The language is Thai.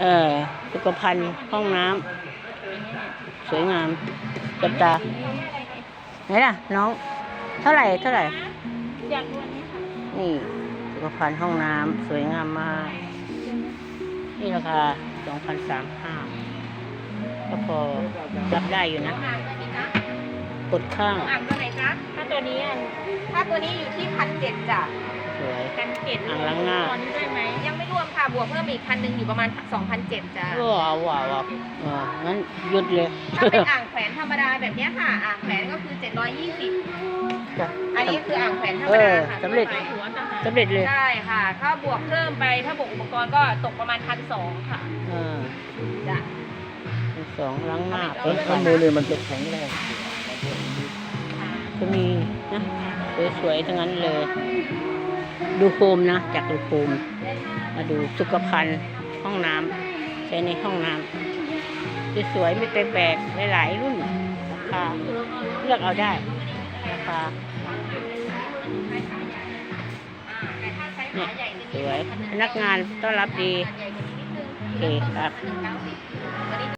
เออสุขภัณฑ์ห้องน้ำสวยงามจับตาไหนล่ะน้อง เท่าไหร่เท่าไหร่อยากดูอันนี้ค่ะนี่สุขภัณฑ์ห้องน้ำสวยงามมาก นี่ราคาสองพันสามห้าก็พอรับได้อยู่นะอ่างตัวนี้นะกดข้างอ่างตัวไหนคะถ้าตัวนี้อันถ้าตัวนี้อยู่ที่พันเจ็ดจ้ะสวยกันเกล็ดอ่างล้างหน้าตอนนี้ได้ไหมยังไม่ รวมค่ะ บวกเพิ่มอีกพันหนึ่งอยู่ประมาณสองพันเจ็ดจ้ะว้าวว้าวว้าวเอองั้นหยุดเลย ถ้าเป็นอ่างแขวนธรรมดาแบบเนี้ยค่ะ อ่างแขวนก็คือเจ็ดร้อยยี่สิบจ้ะอันนี้คืออ่างแขวนธรรมเอดาอค่ะสำเร็จ ทั่วไปหัวต่างหากสำเร็จเลยได้ค่ะ ถ้าบวกเพิ่มไป ถ้าบวกอุปกรณ์ก็ตกประมาณพันสองค่ะเออจ้ะ สองล้างหน้าเอาเปิไปดเอาไฟไปมือเนี่ยมันจะแข็งแรงก็มีนะ สวยๆทั้งนั้นเลย ดูโฮมนะ จากดูโฮม มาดูสุขภัณฑ์ห้องน้ำใช้ในห้องน้ำสวยๆไม่แปลกๆหลายๆรุ่นราคาเลือกเอาได้ราคาเนี่ยสวยพนักงานต้อนรับดีโอเคครับ